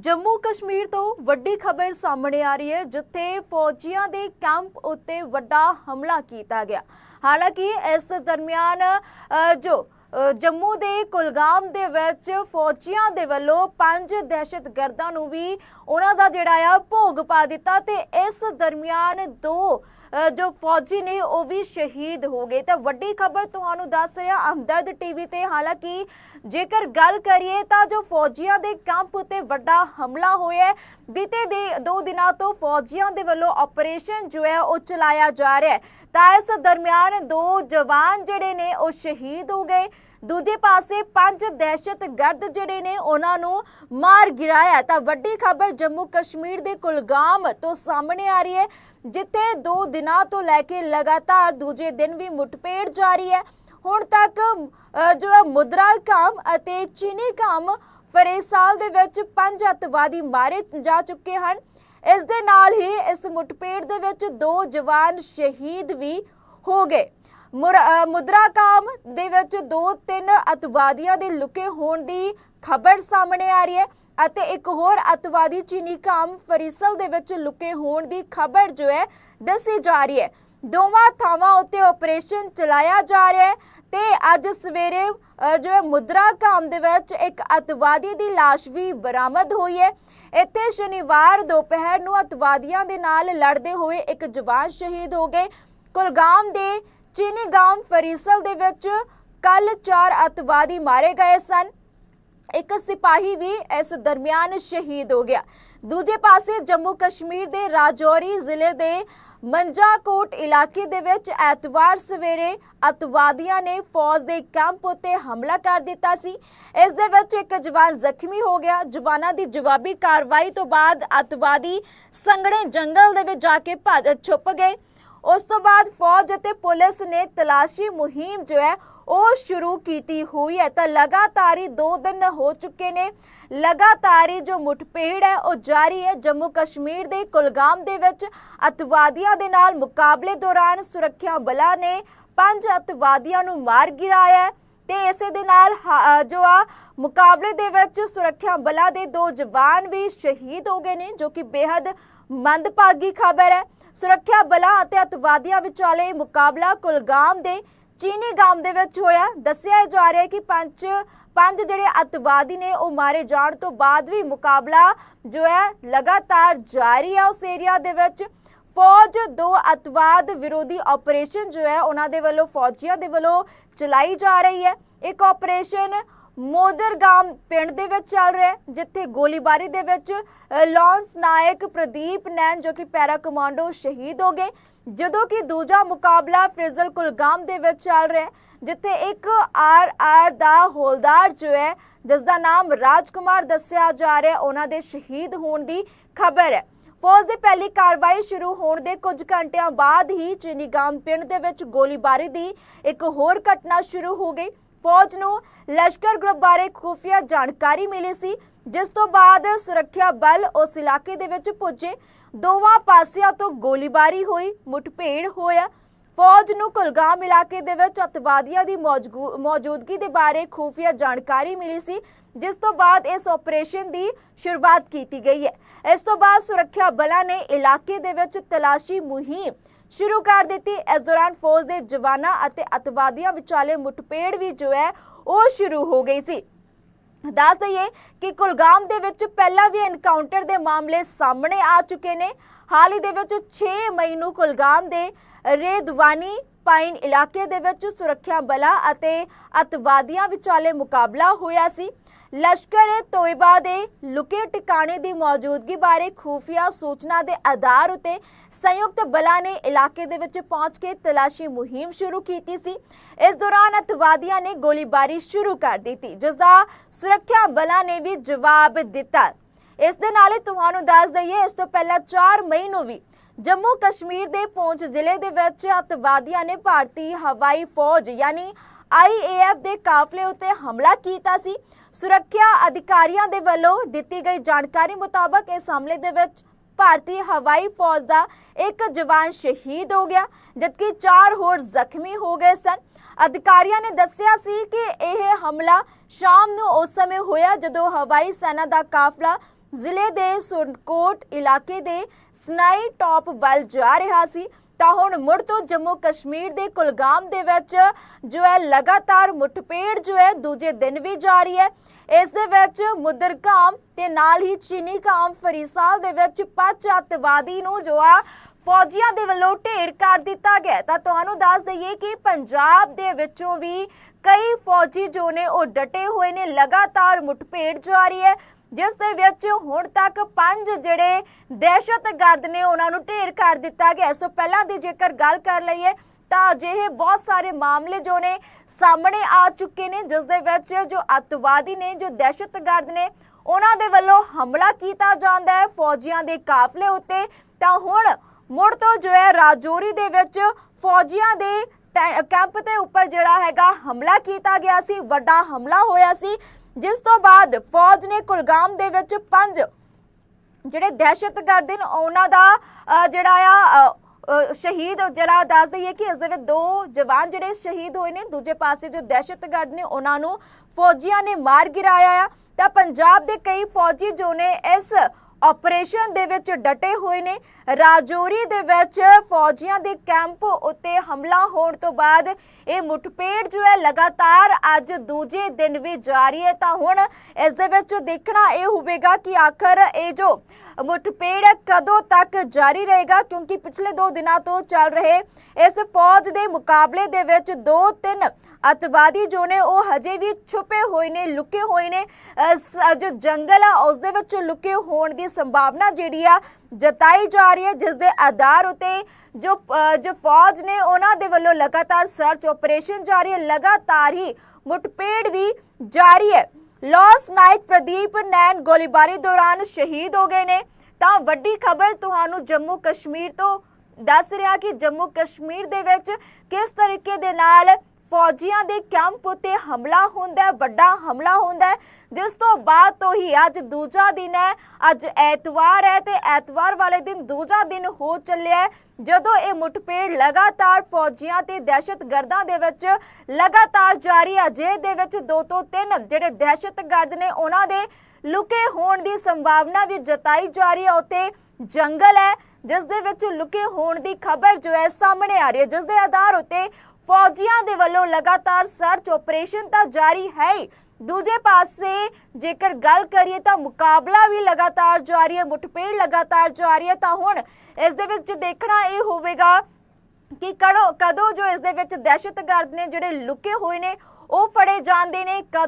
ਜੰਮੂ ਕਸ਼ਮੀਰ ਤੋਂ ਵੱਡੀ ਖਬਰ ਸਾਹਮਣੇ ਆ ਰਹੀ ਹੈ, ਜਿੱਥੇ ਫੌਜੀਆਂ ਦੇ ਕੈਂਪ ਉੱਤੇ ਵੱਡਾ ਹਮਲਾ ਕੀਤਾ ਗਿਆ। ਹਾਲਾਂਕਿ ਇਸ ਦਰਮਿਆਨ ਜੋ ਜੰਮੂ ਦੇ ਕੁਲਗਾਮ ਦੇ ਵਿੱਚ ਫੌਜੀਆਂ ਦੇ ਵੱਲੋਂ ਪੰਜ ਦਹਿਸ਼ਤਗਰਦਾਂ ਨੂੰ ਵੀ ਉਹਨਾਂ ਦਾ ਜਿਹੜਾ ਆ ਭੋਗ ਪਾ ਦਿੱਤਾ ਤੇ ਇਸ ਦਰਮਿਆਨ ਦੋ ਜੋ ਫੌਜੀ ਨੇ ਉਹ ਵੀ ਸ਼ਹੀਦ ਹੋ ਗਏ। ਤਾਂ ਵੱਡੀ ਖਬਰ ਤੁਹਾਨੂੰ ਦੱਸ ਰਿਹਾ ਹਮਦਰਦ ਟੀਵੀ ਤੇ ਹਾਲਾਂਕਿ ਜੇਕਰ ਗੱਲ ਕਰੀਏ ਤਾਂ ਜੋ ਫੌਜੀਆਂ ਦੇ ਕੈਂਪ ਉਤੇ ਵੱਡਾ ਹਮਲਾ ਹੋਇਆ ਬੀਤੇ ਦੇ ਦੋ ਦਿਨਾਂ ਤੋਂ ਫੌਜੀਆਂ ਦੇ ਵੱਲੋਂ ਆਪਰੇਸ਼ਨ ਜੋ ਹੈ ਉਹ ਚਲਾਇਆ ਜਾ ਰਿਹਾ ਹੈ। ਤਾਂ ਇਸ ਦਰਮਿਆਨ ਦੋ ਜਵਾਨ ਜਿਹੜੇ ਨੇ ਉਹ ਸ਼ਹੀਦ ਹੋ ਗਏ। ਦੂਜੇ ਪਾਸੇ ਪੰਜ ਦਹਿਸ਼ਤਗਰਦ ਜਿਹੜੇ ਨੇ, ਉਹਨਾਂ ਨੂੰ ਮਾਰ ਗਿਰਾਇਆ ਤਾਂ ਵੱਡੀ ਖਬਰ ਜੰਮੂ ਕਸ਼ਮੀਰ ਦੇ ਕੁਲਗਾਮ ਤੋਂ ਸਾਹਮਣੇ ਆ ਰਹੀ ਹੈ, ਜਿੱਥੇ ਦੋ ਦਿਨਾਂ ਤੋਂ ਲੈ ਕੇ ਲਗਾਤਾਰ ਦੂਜੇ ਦਿਨ ਵੀ ਮੁੱਠਭੇੜ ਜਾਰੀ ਹੈ। ਹੁਣ ਤੱਕ ਜੋ ਹੈ ਮੁਦਰਾ ਕਾਮ ਅਤੇ ਚੀਨੀ ਕਾਮ ਫਰੇਸਾਲ ਦੇ ਵਿੱਚ ਪੰਜ ਅੱਤਵਾਦੀ ਮਾਰੇ ਜਾ ਚੁੱਕੇ ਹਨ। ਇਸ ਦੇ ਨਾਲ ਹੀ ਇਸ ਮੁੱਠਭੇੜ ਦੇ ਵਿੱਚ ਦੋ ਜਵਾਨ ਸ਼ਹੀਦ ਵੀ ਹੋ ਗਏ। ਮੁਦਰਾ ਕਾਮ ਦੇ ਵਿੱਚ ਦੋ ਤਿੰਨ ਅਤਵਾਦੀਆਂ ਦੇ ਲੁਕੇ ਹੋਣ ਦੀ ਖਬਰ ਸਾਹਮਣੇ ਆ ਰਹੀ ਹੈ ਅਤੇ ਇੱਕ ਹੋਰ ਅਤਵਾਦੀ ਚੀਨੀ ਕਾਮ ਫਰੀਸਲ ਦੇ ਵਿੱਚ ਲੁਕੇ ਹੋਣ ਦੀ ਖਬਰ ਜੋ ਹੈ ਦੱਸੀ ਜਾ ਰਹੀ ਹੈ। ਦੋਵਾਂ ਥਾਵਾਂ ਉੱਤੇ ਆਪਰੇਸ਼ਨ ਚਲਾਇਆ ਜਾ ਰਿਹਾ ਹੈ ਤੇ ਅੱਜ ਸਵੇਰੇ ਜੋ ਹੈ ਮੁਦਰਾ ਕਾਮ ਦੇ ਵਿੱਚ ਇੱਕ ਅਤਵਾਦੀ ਦੀ ਲਾਸ਼ ਵੀ ਬਰਾਮਦ ਹੋਈ ਹੈ। ਇੱਥੇ ਸ਼ਨੀਵਾਰ ਦੁਪਹਿਰ ਨੂੰ ਅਤਵਾਦੀਆਂ ਦੇ ਨਾਲ ਲੜਦੇ ਹੋਏ ਇੱਕ ਜਵਾਨ ਸ਼ਹੀਦ ਹੋ ਗਏ। ਕੁਲਗਾਮ ਦੇ ਚੀਨੀ ਗਾਮ ਫਰੀਸਲ ਦੇ ਵਿੱਚ ਕੱਲ ਚਾਰ ਅਤਵਾਦੀ ਮਾਰੇ ਗਏ ਸਨ। ਇੱਕ ਸਿਪਾਹੀ ਵੀ ਇਸ ਦਰਮਿਆਨ ਸ਼ਹੀਦ ਹੋ ਗਿਆ। ਦੂਜੇ ਪਾਸੇ ਜੰਮੂ ਕਸ਼ਮੀਰ ਦੇ ਰਾਜੌਰੀ ਜ਼ਿਲ੍ਹੇ ਦੇ ਮੰਜਾਕੋਟ ਇਲਾਕੇ ਦੇ ਵਿੱਚ ਐਤਵਾਰ ਸਵੇਰੇ ਅਤਵਾਦੀਆਂ ਨੇ ਫੌਜ ਦੇ ਕੈਂਪ ਉੱਤੇ ਹਮਲਾ ਕਰ ਦਿੱਤਾ ਸੀ। ਇਸ ਦੇ ਵਿੱਚ ਇੱਕ ਜਵਾਨ ਜ਼ਖਮੀ ਹੋ ਗਿਆ। ਜਵਾਨਾਂ ਦੀ ਜਵਾਬੀ ਕਾਰਵਾਈ ਤੋਂ ਬਾਅਦ ਅਤਵਾਦੀ ਸੰਘਣੇ ਜੰਗਲ ਦੇ ਵਿੱਚ ਜਾ ਕੇ ਭੱਜ ਛੁਪ ਗਏ। ਉਸ ਤੋਂ ਬਾਅਦ ਫੌਜ ਅਤੇ ਪੁਲਿਸ ਨੇ ਤਲਾਸ਼ੀ ਮੁਹਿੰਮ ਜੋ ਹੈ, ਉਹ ਸ਼ੁਰੂ ਕੀਤੀ ਹੋਈ ਹੈ। ਤਾਂ ਲਗਾਤਾਰ ਹੀ 2 ਦਿਨ ਹੋ ਚੁੱਕੇ ਨੇ। ਲਗਾਤਾਰ ਹੀ ਜੋ ਮੁਠਭੇੜ ਹੈ, ਉਹ ਜਾਰੀ ਹੈ ਜੰਮੂ ਕਸ਼ਮੀਰ ਦੇ ਕੁਲਗਾਮ ਦੇ ਵਿੱਚ। ਅਤਵਾਦੀਆਂ ਦੇ ਨਾਲ ਮੁਕਾਬਲੇ ਦੌਰਾਨ ਸੁਰੱਖਿਆ ਬਲਾਂ ਨੇ ਪੰਜ ਅਤਵਾਦੀਆਂ ਨੂੰ ਮਾਰ ਗਿਰਾਇਆ ਹੈ। ਤੇ ਇਸੇ ਦੇ ਨਾਲ ਜੋ ਆ, ਮੁਕਾਬਲੇ ਦੇ ਵਿੱਚ ਸੁਰੱਖਿਆ ਬਲਾਂ ਦੇ ਦੋ ਜਵਾਨ ਵੀ ਸ਼ਹੀਦ ਹੋ ਗਏ ਨੇ, ਜੋ ਕਿ ਬੇहद ਮੰਦਭਾਗੀ ਖਬਰ ਹੈ। ਸੁਰੱਖਿਆ ਬਲਾਂ ਅਤੇ ਅਤਵਾਦੀਆਂ ਵਿਚਾਲੇ ਮੁਕਾਬਲਾ ਕੁਲਗਾਮ ਦੇ ਚੀਨੀ ਗਾਮ ਦੇ ਵਿੱਚ ਹੋਇਆ। ਦੱਸਿਆ ਜਾ ਰਿਹਾ ਹੈ ਕਿ ਪੰਜ ਪੰਜ ਜਿਹੜੇ ਅਤਵਾਦੀ ਨੇ, ਉਹ ਮਾਰੇ ਜਾਣ ਤੋਂ ਬਾਅਦ ਵੀ ਮੁਕਾਬਲਾ ਜੋ ਹੈ, ਲਗਾਤਾਰ ਜਾਰੀ ਹੈ ਉਸ ਏਰੀਆ ਦੇ ਵਿੱਚ। ਫੌਜ ਦੋ ਅਤਵਾਦ ਵਿਰੋਧੀ ਆਪਰੇਸ਼ਨ ਜੋ ਹੈ ਉਹਨਾਂ ਦੇ ਵੱਲੋਂ ਫੌਜੀਆਂ ਦੇ ਵੱਲੋਂ ਚਲਾਈ ਜਾ ਰਹੀ ਹੈ। ਇੱਕ ਆਪਰੇਸ਼ਨ ਮੋਦਰਗਾਮ ਪਿੰਡ ਦੇ ਵਿੱਚ ਚੱਲ ਰਿਹਾ ਜਿੱਥੇ ਗੋਲੀਬਾਰੀ ਦੇ ਵਿੱਚ ਅ, ਲਾਂਸ ਨਾਇਕ ਪ੍ਰਦੀਪ ਨੈਨ ਜੋ ਕਿ ਪੈਰਾ ਕਮਾਂਡੋ ਸ਼ਹੀਦ ਹੋ ਗਏ। ਜਦੋਂ ਕਿ ਦੂਜਾ ਮੁਕਾਬਲਾ ਫਿਜ਼ਲ ਕੁਲਗਾਮ ਦੇ ਵਿੱਚ ਚੱਲ ਰਿਹਾ ਜਿੱਥੇ ਇੱਕ ਆਰ ਆਰ ਦਾ ਹੋਲਦਾਰ ਜੋ ਹੈ ਜਿਸ ਦਾ ਨਾਮ ਰਾਜਕੁਮਾਰ ਦੱਸਿਆ ਜਾ ਰਿਹਾ ਉਹਨਾਂ ਦੇ ਸ਼ਹੀਦ ਹੋਣ ਦੀ ਖਬਰ ਹੈ। ਫੌਜ ਦੀ ਪਹਿਲੀ ਕਾਰਵਾਈ ਸ਼ੁਰੂ ਹੋਣ ਦੇ ਕੁਝ ਘੰਟਿਆਂ ਬਾਅਦ ਹੀ ਚੀਨੀਗਾਮ ਪਿੰਡ ਦੇ ਵਿੱਚ ਗੋਲੀਬਾਰੀ ਦੀ ਇੱਕ ਹੋਰ ਘਟਨਾ ਸ਼ੁਰੂ ਹੋ ਗਈ। ਫੌਜ ਨੂੰ ਲਸ਼ਕਰ ਗਰੁੱਪ ਬਾਰੇ ਖੁਫੀਆ ਜਾਣਕਾਰੀ ਮਿਲੀ ਸੀ, ਜਿਸ ਤੋਂ ਬਾਅਦ ਸੁਰੱਖਿਆ ਬਲ ਉਸ ਇਲਾਕੇ ਦੇ ਵਿੱਚ ਪੁੱਜੇ। ਦੋਵਾਂ ਪਾਸਿਆਂ ਤੋਂ ਗੋਲੀਬਾਰੀ ਹੋਈ, ਮੁੱਠਭੇੜ ਹੋਇਆ। ਫੌਜ ਨੂੰ ਕੁਲਗਾਮ ਇਲਾਕੇ ਦੇ ਵਿੱਚ ਅਤਵਾਦੀਆਂ ਦੀ ਮੌਜੂਦਗੀ ਦੇ ਬਾਰੇ ਖੁਫੀਆ ਜਾਣਕਾਰੀ ਮਿਲੀ ਸੀ, ਜਿਸ ਤੋਂ ਬਾਅਦ ਇਸ ਆਪਰੇਸ਼ਨ ਦੀ ਸ਼ੁਰੂਆਤ ਕੀਤੀ ਗਈ ਹੈ। ਇਸ ਤੋਂ ਬਾਅਦ ਸੁਰੱਖਿਆ ਬਲਾਂ ਨੇ ਇਲਾਕੇ ਦੇ ਵਿੱਚ ਤਲਾਸ਼ੀ ਮੁਹਿੰਮ ਸ਼ੁਰੂ ਕਰ ਦਿੱਤੀ। ਇਸ ਦੌਰਾਨ ਫੌਜ ਦੇ ਜਵਾਨਾਂ ਅਤੇ ਅਤਵਾਦੀਆਂ ਵਿਚਾਲੇ ਮੁੱਠਭੇੜ ਵੀ ਜੋ ਹੈ, ਉਹ ਸ਼ੁਰੂ ਹੋ ਗਈ ਸੀ। ਦੱਸ ਦਈਏ ਕਿ ਕੁਲਗਾਮ ਦੇ ਵਿੱਚ ਪਹਿਲਾਂ ਵੀ ਐਨਕਾਊਂਟਰ ਦੇ ਮਾਮਲੇ ਸਾਹਮਣੇ ਆ ਚੁੱਕੇ ਨੇ। ਹਾਲ ਹੀ ਦੇ ਵਿੱਚ 6 ਮਈ ਨੂੰ ਕੁਲਗਾਮ ਦੇ ਰੇਦਵਾਨੀ ਪਾਈਨ ਇਲਾਕੇ ਦੇ ਵਿੱਚ ਸੁਰੱਖਿਆ ਬਲਾਂ ਅਤੇ ਅਤਵਾਦੀਆਂ ਵਿਚਾਲੇ ਮੁਕਾਬਲਾ ਹੋਇਆ ਸੀ। ਲਸ਼ਕਰ ਤੋਇਬਾ ਦੇ ਲੁਕੇ ਟਿਕਾਣੇ ਦੀ ਮੌਜੂਦਗੀ ਬਾਰੇ ਖੂਫੀਆ ਸੂਚਨਾ ਦੇ ਆਧਾਰ ਉਤੇ ਸੰਯੁਕਤ ਬਲਾਂ ਨੇ ਇਲਾਕੇ ਦੇ ਵਿੱਚ ਪਹੁੰਚ ਕੇ ਤਲਾਸ਼ੀ ਮੁਹਿੰਮ ਸ਼ੁਰੂ ਕੀਤੀ ਸੀ। ਇਸ ਦੌਰਾਨ ਅਤਵਾਦੀਆਂ ਨੇ ਗੋਲੀਬਾਰੀ ਸ਼ੁਰੂ ਕਰ ਦਿੱਤੀ ਜਿਸ ਦਾ ਸੁਰੱਖਿਆ ਬਲਾਂ ਨੇ ਵੀ ਜਵਾਬ ਦਿੱਤਾ। ਇਸ ਦੇ ਨਾਲ ਹੀ ਤੁਹਾਨੂੰ ਦੱਸ ਦਈਏ, ਇਸ ਤੋਂ ਪਹਿਲਾਂ 4 ਮਈ ਨੂੰ ਵੀ ਜੰਮੂ ਕਸ਼ਮੀਰ ਦੇ ਪੂੰਛ ਜ਼ਿਲ੍ਹੇ ਦੇ ਵਿੱਚ ਅਤਵਾਦੀਆਂ ਨੇ ਭਾਰਤੀ ਹਵਾਈ ਫੌਜ ਯਾਨੀ ਆਈਏਐਫ ਦੇ ਕਾਫਲੇ ਉੱਤੇ ਹਮਲਾ ਕੀਤਾ ਸੀ। ਸੁਰੱਖਿਆ ਅਧਿਕਾਰੀਆਂ ਦੇ ਵੱਲੋਂ ਦਿੱਤੀ ਗਈ ਜਾਣਕਾਰੀ ਮੁਤਾਬਕ ਇਸ ਹਮਲੇ ਦੇ ਵਿੱਚ ਭਾਰਤੀ ਹਵਾਈ ਫੌਜ ਦਾ ਇੱਕ ਜਵਾਨ ਸ਼ਹੀਦ ਹੋ ਗਿਆ, ਜਦਕਿ ਚਾਰ ਹੋਰ ਜ਼ਖਮੀ ਹੋ ਗਏ ਸਨ। ਅਧਿਕਾਰੀਆਂ ਨੇ ਦੱਸਿਆ ਸੀ ਕਿ ਇਹ ਹਮਲਾ ਸ਼ਾਮ ਨੂੰ ਉਸ ਸਮੇਂ ਹੋਇਆ ਜਦੋਂ ਹਵਾਈ ਸੈਨਾ ਦਾ ਕਾਫਲਾ ਜ਼ਿਲ੍ਹੇ ਦੇ ਸੁਰਨਕੋਟ ਇਲਾਕੇ ਦੇ ਸਨਾਈ ਟਾਪ ਵੱਲ ਜਾ ਰਿਹਾ ਸੀ, ਤਾਂ ਹੁਣ ਮੁੜ ਤੋਂ ਜੰਮੂ ਕਸ਼ਮੀਰ ਦੇ ਕੁਲਗਾਮ ਦੇ ਵਿੱਚ ਜੋ ਹੈ ਲਗਾਤਾਰ ਮੁੱਠਭੇੜ ਜੋ ਹੈ ਦੂਜੇ ਦਿਨ ਵੀ ਜਾਰੀ ਹੈ। ਇਸ ਦੇ ਵਿੱਚ ਮੁਦਰਗਾਮ ਤੇ ਨਾਲ ਹੀ ਚੀਨੀ ਕਾਮ ਫਰੀਸਾਲ ਦੇ ਵਿੱਚ ਪੰਜ ਅੱਤਵਾਦੀ ਨੂੰ ਜੋ ਆ ਫੌਜੀਆਂ ਦੇ ਵੱਲੋਂ ਢੇਰ ਕਰ ਦਿੱਤਾ ਗਿਆ ਤਾਂ ਤੁਹਾਨੂੰ ਦੱਸ ਦਈਏ ਕਿ ਪੰਜਾਬ ਦੇ ਵਿੱਚੋਂ ਵੀ ਕਈ ਫੌਜੀ ਜੋ ਨੇ ਉਹ ਡਟੇ ਹੋਏ ਨੇ, ਲਗਾਤਾਰ ਮੁੱਠਭੇੜ ਜਾਰੀ ਹੈ। ਜਿਸ ਦੇ ਵਿੱਚ ਹੁਣ ਤੱਕ ਪੰਜ ਜਿਹੜੇ ਦਹਿਸ਼ਤਗਰਦ ਨੇ ਉਹਨਾਂ ਨੂੰ ਢੇਰ ਕਰ ਦਿੱਤਾ ਗਿਆ ਸੋ ਪਹਿਲਾਂ ਦੀ ਜੇਕਰ ਗੱਲ ਕਰ ਲਈਏ ਤਾਂ ਅਜਿਹੇ ਬਹੁਤ ਸਾਰੇ ਮਾਮਲੇ ਜੋ ਨੇ ਸਾਹਮਣੇ ਆ ਚੁੱਕੇ ਨੇ, ਜਿਸ ਦੇ ਵਿੱਚ ਜੋ ਅੱਤਵਾਦੀ ਨੇ, ਜੋ ਦਹਿਸ਼ਤਗਰਦ ਨੇ, ਉਹਨਾਂ ਦੇ ਵੱਲੋਂ ਹਮਲਾ ਕੀਤਾ ਜਾਂਦਾ ਹੈ ਫੌਜੀਆਂ ਦੇ ਕਾਫਲੇ ਉੱਤੇ। ਤਾਂ ਹੁਣ ਮੁੜ ਤੋਂ ਜੋ ਹੈ ਰਾਜੌਰੀ ਦੇ ਵਿੱਚ ਫੌਜੀਆਂ ਦੇ ਕੈਂਪ ਦੇ ਉੱਪਰ ਜਿਹੜਾ ਹੈਗਾ ਹਮਲਾ ਕੀਤਾ ਗਿਆ ਸੀ, ਵੱਡਾ ਹਮਲਾ ਹੋਇਆ ਸੀ। ਜਿਸ ਤੋਂ ਬਾਅਦ ਫੌਜ ਨੇ ਕੁਲਗਾਮ ਦੇ ਵਿੱਚ ਪੰਜ ਜਿਹੜੇ ਦਹਿਸ਼ਤਗਰਦ ਨੇ ਉਹਨਾਂ ਦਾ ਅ, ਜਿਹੜਾ ਆ ਸ਼ਹੀਦ ਜਿਹੜਾ ਦੱਸ ਦਈਏ ਕਿ ਇਸ ਦੇ ਵਿੱਚ ਦੋ ਜਵਾਨ ਜਿਹੜੇ ਸ਼ਹੀਦ ਹੋਏ ਨੇ ਦੂਜੇ ਪਾਸੇ ਜੋ ਦਹਿਸ਼ਤਗਰਦ ਨੇ ਉਹਨਾਂ ਨੂੰ ਫੌਜੀਆਂ ਨੇ ਮਾਰ ਗਿਰਾਇਆ ਆ। ਤਾਂ ਪੰਜਾਬ ਦੇ ਕਈ ਫੌਜੀ ਜੋ ਨੇ ਇਸ ਆਪਰੇਸ਼ਨ ਦੇ ਵਿੱਚ ਡਟੇ ਹੋਏ ਨੇ। ਰਾਜੌਰੀ ਦੇ ਵਿੱਚ ਫੌਜੀਆਂ ਦੇ ਕੈਂਪ ਉੱਤੇ ਹਮਲਾ ਹੋਣ ਤੋਂ ਬਾਅਦ ਇਹ ਮੁੱਠਭੇੜ ਜੋ ਹੈ ਲਗਾਤਾਰ ਅੱਜ ਦੂਜੇ ਦਿਨ ਵੀ ਜਾਰੀ ਹੈ। ਤਾਂ ਹੁਣ ਇਸ ਦੇ ਵਿੱਚ ਦੇਖਣਾ ਇਹ ਹੋਵੇਗਾ ਕਿ ਆਖਰ ਇਹ ਜੋ ਮੁੱਠਭੇੜ ਹੈ ਕਦੋਂ ਤੱਕ ਜਾਰੀ ਰਹੇਗਾ, ਕਿਉਂਕਿ ਪਿਛਲੇ 2 ਦਿਨਾਂ ਤੋਂ ਚੱਲ ਰਹੇ ਇਸ ਫੌਜ ਦੇ ਮੁਕਾਬਲੇ ਦੇ ਵਿੱਚ ਦੋ ਤਿੰਨ ਅਤਵਾਦੀ ਜੋ ਨੇ ਉਹ ਹਜੇ ਵੀ ਛੁਪੇ ਹੋਏ ਨੇ, ਲੁਕੇ ਹੋਏ ਨੇ। ਜੋ ਜੰਗਲ ਆ, ਉਸ ਦੇ ਵਿੱਚ ਲੁਕੇ ਹੋਣ ਦੀ ਸੰਭਾਵਨਾ ਜਿਹੜੀ ਆ ਜਤਾਈ ਜਾ ਰਹੀ ਹੈ, ਜਿਸ ਦੇ ਆਧਾਰ ਉਤੇ ਜੋ ਜੋ ਫੌਜ ਨੇ ਉਹਨਾਂ ਦੇ ਵੱਲੋਂ ਲਗਾਤਾਰ ਸਰਚ ਆਪਰੇਸ਼ਨ ਜਾਰੀ ਹੈ, ਲਗਾਤਾਰ ਹੀ ਮੁੱਠਭੇੜ ਵੀ ਜਾਰੀ ਹੈ। ਲਾਸ ਨਾਇਕ ਪ੍ਰਦੀਪ ਨੈਨ ਗੋਲੀਬਾਰੀ ਦੌਰਾਨ ਸ਼ਹੀਦ ਹੋ ਗਏ ਨੇ। ਤਾਂ ਵੱਡੀ ਖਬਰ ਤੁਹਾਨੂੰ ਜੰਮੂ ਕਸ਼ਮੀਰ ਤੋਂ ਦੱਸ ਰਿਹਾ ਕਿ ਜੰਮੂ ਕਸ਼ਮੀਰ ਦੇ ਵਿੱਚ ਕਿਸ ਤਰੀਕੇ ਦੇ ਨਾਲ ਫੌਜੀਆਂ ਦੇ ਕੈਂਪ ਉਤੇ ਹਮਲਾ ਹੁੰਦਾ ਹੈ, ਵੱਡਾ ਹਮਲਾ ਹੁੰਦਾ ਹੈ। ਜਿਸ ਤੋਂ ਬਾਅਦ ਤੋਂ ਹੀ ਅੱਜ ਦੂਜਾ ਦਿਨ ਹੈ। ਅੱਜ ਐਤਵਾਰ ਹੈ ਤੇ ਐਤਵਾਰ ਵਾਲੇ ਦਿਨ ਦੂਜਾ ਦਿਨ ਹੋ ਚੱਲਿਆ ਜਦੋਂ ਇਹ ਮੁੱਠਭੇੜ ਲਗਾਤਾਰ ਫੌਜੀਆਂ ਤੇ ਦਹਿਸ਼ਤਗਰਦਾਂ ਦੇ ਵਿੱਚ ਲਗਾਤਾਰ ਜਾਰੀ ਹੈ ਜੇ ਦੇ ਵਿੱਚ ਦੋ ਤੋਂ ਤਿੰਨ ਜਿਹੜੇ ਦਹਿਸ਼ਤਗਰਦ ਨੇ ਉਹਨਾਂ ਦੇ ਲੁਕੇ ਹੋਣ ਦੀ ਸੰਭਾਵਨਾ ਵੀ ਜਤਾਈ ਜਾ ਰਹੀ ਹੈ। ਉੱਥੇ ਜੰਗਲ ਹੈ, ਜਿਸ ਦੇ ਵਿੱਚ ਲੁਕੇ ਹੋਣ ਦੀ ਖਬਰ ਜੋ ਹੈ ਸਾਹਮਣੇ ਆ ਰਹੀ ਹੈ। ਜਿਸ ਦੇ ਆਧਾਰ ਉੱਤੇ ਫੌਜੀਆਂ ਦੇ ਵੱਲੋਂ ਲਗਾਤਾਰ ਸਰਚ ਆਪਰੇਸ਼ਨ ਤਾਂ ਜਾਰੀ ਹੈ ਦੂਜੇ ਪਾਸੇ, ਜੇਕਰ ਗੱਲ ਕਰੀਏ ਤਾਂ ਮੁਕਾਬਲਾ ਵੀ ਲਗਾਤਾਰ ਜਾਰੀ ਹੈ, ਮੁੱਠਭੇੜ ਲਗਾਤਾਰ ਜਾਰੀ ਹੈ, ਤਾਂ ਹੁਣ ਇਸ ਦੇ ਵਿੱਚ ਦੇਖਣਾ ਇਹ ਹੋਵੇਗਾ ਕਿ ਕਦੋਂ ਕਦੋਂ ਜੋ ਇਸ ਦੇ ਵਿੱਚ ਦਹਿਸ਼ਤਗਰਦ ਨੇ ਜਿਹੜੇ ਲੁਕੇ ਹੋਏ ਨੇ, ਉਹ ਫੜੇ ਜਾਂਦੇ ਨੇ